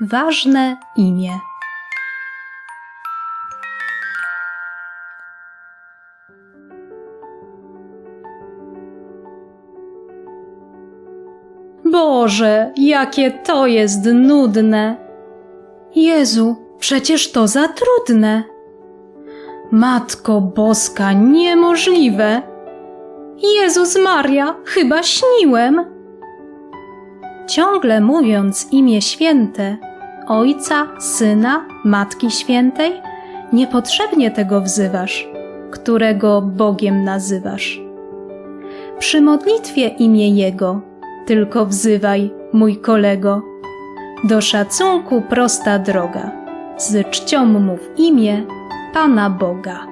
ważne imię. Boże, jakie to jest nudne! Jezu, przecież to za trudne! Matko Boska, niemożliwe! Jezus Maria, chyba śniłem! Ciągle mówiąc imię święte, Ojca, Syna, Matki Świętej, niepotrzebnie tego wzywasz, którego Bogiem nazywasz. Przy modlitwie imię Jego tylko wzywaj, mój kolego. Do szacunku prosta droga, z czcią mów imię Pana Boga.